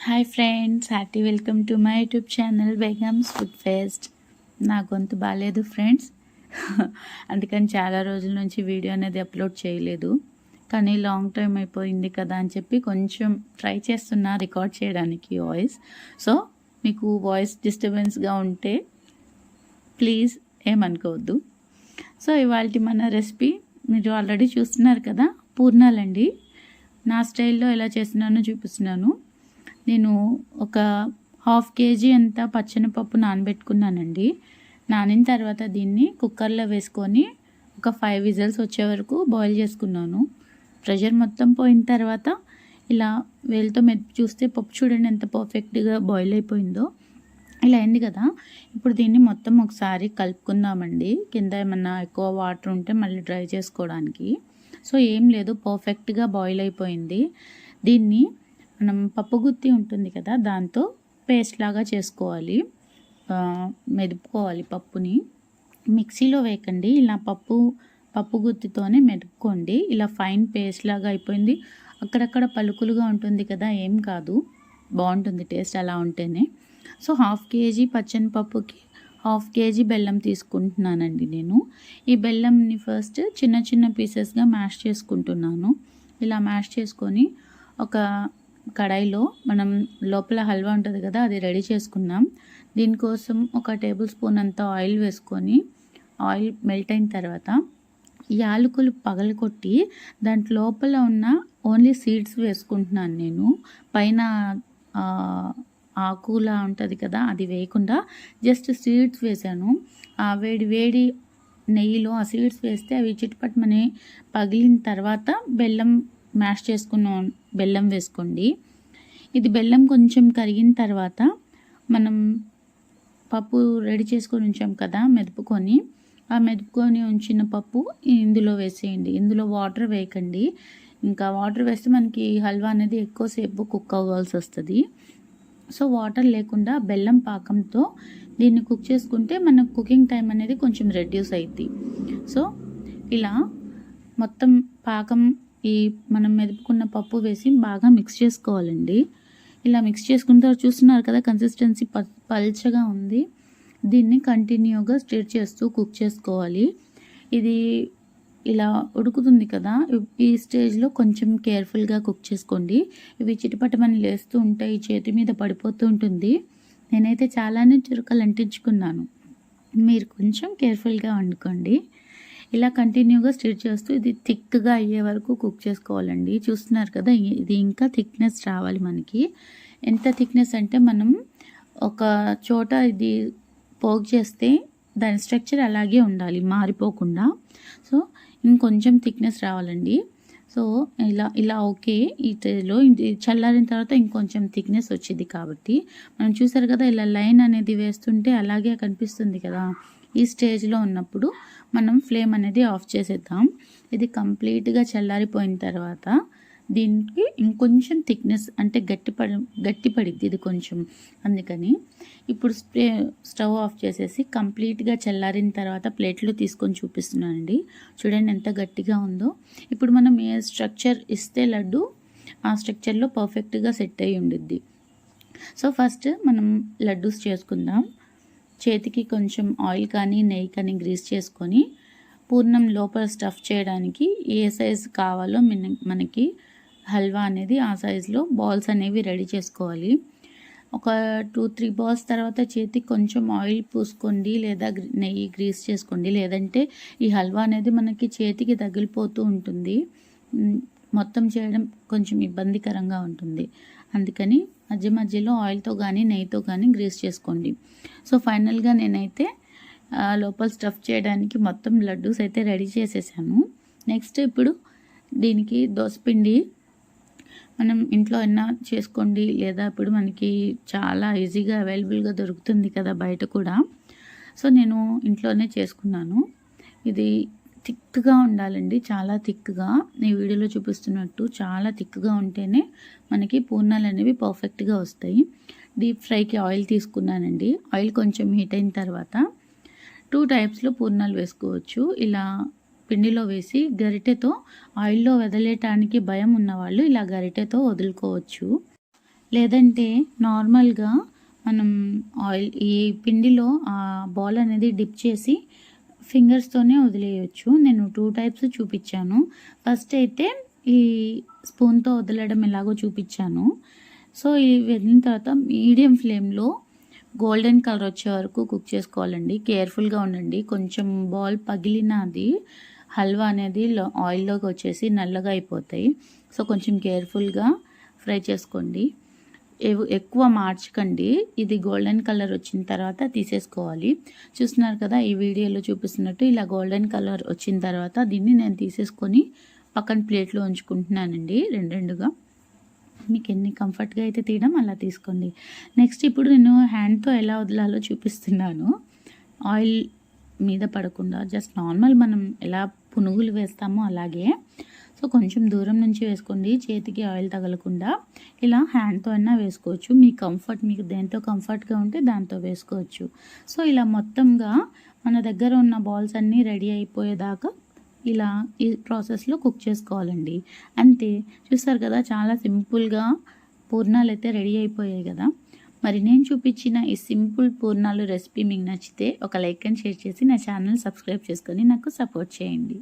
Hi friends happy welcome to my YouTube channel Begums food fest నా గొంతు బాగాలేదు friends అందుకని చాలా రోజుల నుంచి వీడియో అనేది అప్లోడ్ చేయలేదు. కానీ లాంగ్ టైం అయిపోయింది కదా అని చెప్పి కొంచెం ట్రై చేస్తున్నా రికార్డ్ చేయడానికి వాయిస్ సో మీకు వాయిస్ డిస్టర్బెన్స్గా ఉంటే ప్లీజ్ ఏమనుకోవద్దు. సో ఇవాళ మన రెసిపీ మీరు ఆల్రెడీ చూస్తున్నారు కదా పూర్ణాలండి. నా స్టైల్లో ఎలా చేస్తున్నానో చూపిస్తున్నాను. నేను ఒక హాఫ్ కేజీ అంత పచ్చనిపప్పు నానబెట్టుకున్నానండి. నానిన తర్వాత దీన్ని కుక్కర్లో వేసుకొని ఒక ఫైవ్ విజల్స్ వచ్చే వరకు బాయిల్ చేసుకున్నాను. ప్రెషర్ మొత్తం పోయిన తర్వాత ఇలా వేలుతో మెత్తి చూస్తే పప్పు చూడండి ఎంత పర్ఫెక్ట్గా బాయిల్ అయిపోయిందో. ఇలా అయింది కదా. ఇప్పుడు దీన్ని మొత్తం ఒకసారి కలుపుకుందామండి. కింద ఏమన్నా ఎక్కువ వాటర్ ఉంటే మళ్ళీ డ్రై చేసుకోవడానికి. సో ఏం లేదు పర్ఫెక్ట్గా బాయిల్ అయిపోయింది. దీన్ని మనం పప్పు గుత్తి ఉంటుంది కదా దాంతో పేస్ట్ లాగా చేసుకోవాలి. మెదుపుకోవాలి పప్పుని. మిక్సీలో వేయకండి ఇలా పప్పు పప్పు గుత్తితోనే మెదుపుకోండి. ఇలా ఫైన్ పేస్ట్ లాగా అయిపోయింది. అక్కడక్కడ పలుకులుగా ఉంటుంది కదా ఏం కాదు. బాగుంటుంది టేస్ట్ అలా ఉంటేనే. సో హాఫ్ కేజీ పచ్చని పప్పుకి హాఫ్ కేజీ బెల్లం తీసుకుంటున్నానండి నేను. ఈ బెల్లంని ఫస్ట్ చిన్న చిన్న పీసెస్గా మ్యాష్ చేసుకుంటున్నాను. ఇలా మ్యాష్ చేసుకొని ఒక కడాయిలో మనం లోపల హల్వా ఉంటుంది కదా అది రెడీ చేసుకున్నాం. దీనికోసం ఒక టేబుల్ స్పూన్ అంత ఆయిల్ వేసుకొని ఆయిల్ మెల్ట్ అయిన తర్వాత యాలకులు పగలకొట్టి దాంట్ లోపల ఉన్న ఓన్లీ సీడ్స్ వేసుకుంటున్నాను నేను. పైన ఆకులా ఉంటుంది కదా అది వేయకుండా జస్ట్ సీడ్స్ వేసాను. ఆ వేడి వేడి నెయ్యిలో ఆ సీడ్స్ వేస్తే అవి చిట్పట్మని పగిలిన తర్వాత బెల్లం మ్యాష్ చేసుకున్న బెల్లం వేసుకోండి. ఇది బెల్లం కొంచెం కరిగిన తర్వాత మనం పప్పు రెడీ చేసుకొని ఉంచాం కదా మెదుపుకొని ఆ మెదుపుకొని ఉంచిన పప్పు ఇందులో వేసేయండి. ఇందులో వాటర్ వేయకండి. ఇంకా వాటర్ వేస్తే మనకి హల్వా అనేది ఎక్కువసేపు కుక్ అవ్వాల్సి వస్తుంది. సో వాటర్ లేకుండా బెల్లం పాకంతో దీన్ని కుక్ చేసుకుంటే మన కుకింగ్ టైం అనేది కొంచెం రెడ్యూస్ అవుతుంది సో ఇలా మొత్తం పాకం ఈ మనం మెదుపుకున్న పప్పు వేసి బాగా మిక్స్ చేసుకోవాలండి. ఇలా మిక్స్ చేసుకున్న తర్వాత చూస్తున్నారు కదా కన్సిస్టెన్సీ పల్చగా ఉంది. దీన్ని కంటిన్యూగా స్టిర్ చేస్తూ కుక్ చేసుకోవాలి. ఇది ఇలా ఉడుకుతుంది కదా ఈ స్టేజ్లో కొంచెం కేర్ఫుల్గా కుక్ చేసుకోండి. ఇవి చిటపటమని లేస్తూ ఉంటాయి చేతి మీద పడిపోతూ ఉంటుంది. నేనైతే చాలానే చురుకలు అంటించుకున్నాను. మీరు కొంచెం కేర్ఫుల్గా వండుకోండి. ఇలా కంటిన్యూగా స్టిర్ చేస్తూ ఇది థిక్గా అయ్యే వరకు కుక్ చేసుకోవాలండి. చూస్తున్నారు కదా ఇది ఇంకా థిక్నెస్ రావాలి మనకి. ఎంత థిక్నెస్ అంటే మనం ఒక చోట ఇది పోక్ చేస్తే దాని స్ట్రక్చర్ అలాగే ఉండాలి మారిపోకుండా. సో ఇంకొంచెం థిక్నెస్ రావాలండి. సో ఇలా ఇలా ఓకే ఈ చల్లారిన తర్వాత ఇంకొంచెం థిక్నెస్ వచ్చింది కాబట్టి. మనం చూసారు కదా ఇలా లైన్ అనేది వేస్తుంటే అలాగే కనిపిస్తుంది కదా ఈ స్టేజ్లో ఉన్నప్పుడు. మనం ఫ్లేమ్ అనేది ఆఫ్ చేసేద్దాం. ఇది కంప్లీట్గా చల్లారిపోయిన తర్వాత దీనికి ఇంకొంచెం థిక్నెస్ అంటే గట్టిపడి గట్టిపడిద్ది ఇది కొంచెం. అందుకని ఇప్పుడు స్ప్రే స్టవ్ ఆఫ్ చేసేసి కంప్లీట్గా చల్లారిన తర్వాత ప్లేట్లు తీసుకొని చూపిస్తున్నానండి. చూడండి ఎంత గట్టిగా ఉందో. ఇప్పుడు మనం ఏ స్ట్రక్చర్ ఇస్తే లడ్డు ఆ స్ట్రక్చర్లో పర్ఫెక్ట్గా సెట్ అయ్యి ఉండిద్ది. సో ఫస్ట్ మనం లడ్డూస్ చేసుకుందాం. చేతికి కొంచెం ఆయిల్ కానీ నెయ్యి కానీ గ్రీస్ చేసుకొని పూర్ణం లోపల స్టఫ్ చేయడానికి ఏ సైజ్ కావాలో మనకి హల్వా అనేది ఆ సైజులో బాల్స్ అనేవి రెడీ చేసుకోవాలి. ఒక టూ త్రీ బాల్స్ తర్వాత చేతికి కొంచెం ఆయిల్ పూసుకోండి లేదా నెయ్యి గ్రీస్ చేసుకోండి. లేదంటే ఈ హల్వా అనేది మనకి చేతికి తగిలిపోతూ ఉంటుంది. మొత్తం చేయడం కొంచెం ఇబ్బందికరంగా ఉంటుంది. అందుకని మధ్య మధ్యలో ఆయిల్తో కానీ నెయ్యితో కానీ గ్రీస్ చేసుకోండి. సో ఫైనల్గా నేనైతే లోపల స్టఫ్ చేయడానికి మొత్తం లడ్డూస్ అయితే రెడీ చేసేసాను. నెక్స్ట్ ఇప్పుడు దీనికి దోసపిండి మనం ఇంట్లో అయినా చేసుకోండి లేదా ఇప్పుడు మనకి చాలా ఈజీగా అవైలబుల్గా దొరుకుతుంది కదా బయట కూడా. సో నేను ఇంట్లోనే చేసుకున్నాను. ఇది థిక్గా ఉండాలండి. చాలా థిక్గా. ఈ వీడియోలో చూపిస్తున్నట్టు చాలా థిక్గా ఉంటేనే మనకి పూర్ణాలు అనేవి పర్ఫెక్ట్గా వస్తాయి. డీప్ ఫ్రైకి ఆయిల్ తీసుకున్నానండి. ఆయిల్ కొంచెం హీట్ అయిన తర్వాత టూ టైప్స్లో పూర్ణాలు వేసుకోవచ్చు. ఇలా పిండిలో వేసి గరిటెతో ఆయిల్లో వదిలేయటానికి భయం ఉన్నవాళ్ళు ఇలా గరిటెతో వదులుకోవచ్చు. లేదంటే నార్మల్గా మనం ఆయిల్ ఈ పిండిలో ఆ బాల్ అనేది డిప్ చేసి ఫింగర్స్తోనే వదిలేయచ్చు. నేను టూ టైప్స్ చూపించాను. ఫస్ట్ అయితే ఈ స్పూన్తో వదలడం ఎలాగో చూపించాను. సో ఇవి వెళ్ళిన తర్వాత మీడియం ఫ్లేమ్లో గోల్డెన్ కలర్ వచ్చే వరకు కుక్ చేసుకోవాలండి. కేర్ఫుల్గా ఉండండి. కొంచెం బాల్ పగిలినది హల్వా అనేది ఆయిల్లోకి వచ్చేసి నల్లగా అయిపోతాయి. సో కొంచెం కేర్ఫుల్గా ఫ్రై చేసుకోండి. ఎక్కువ మార్చకండి. ఇది గోల్డెన్ కలర్ వచ్చిన తర్వాత తీసేసుకోవాలి. చూస్తున్నారు కదా ఈ వీడియోలో చూపిస్తున్నట్టు ఇలా గోల్డెన్ కలర్ వచ్చిన తర్వాత దీన్ని నేను తీసేసుకొని పక్కన ప్లేట్లో ఉంచుకుంటున్నానండి రెండు రెండుగా. మీకు ఎన్ని కంఫర్ట్గా అయితే తీయడం అలా తీసుకోండి. నెక్స్ట్ ఇప్పుడు నేను హ్యాండ్తో ఎలా వదలాలో చూపిస్తున్నాను. ఆయిల్ మీద పడకుండా జస్ట్ నార్మల్ మనం ఎలా పునుగులు వేస్తామో అలాగే సో కొంచెం దూరం నుంచి వేసుకోండి. చేతికి ఆయిల్ తగలకుండా ఇలా హ్యాండ్తో అయినా వేసుకోవచ్చు. మీ కంఫర్ట్ మీకు దేంతో కంఫర్ట్గా ఉంటే దాంతో వేసుకోవచ్చు. సో ఇలా మొత్తంగా మన దగ్గర ఉన్న బాల్స్ అన్నీ రెడీ అయిపోయేదాకా ఇలా ఈ ప్రాసెస్లో కుక్ చేసుకోవాలండి. అంతే చూస్తారు కదా చాలా సింపుల్గా పూర్ణాలు అయితే రెడీ అయిపోయాయి కదా. మరి నేను చూపించిన ఈ సింపుల్ పూర్ణాలు రెసిపీ మీకు నచ్చితే ఒక లైక్ అండ్ షేర్ చేసి నా ఛానల్ సబ్స్క్రైబ్ చేసుకొని నాకు సపోర్ట్ చేయండి.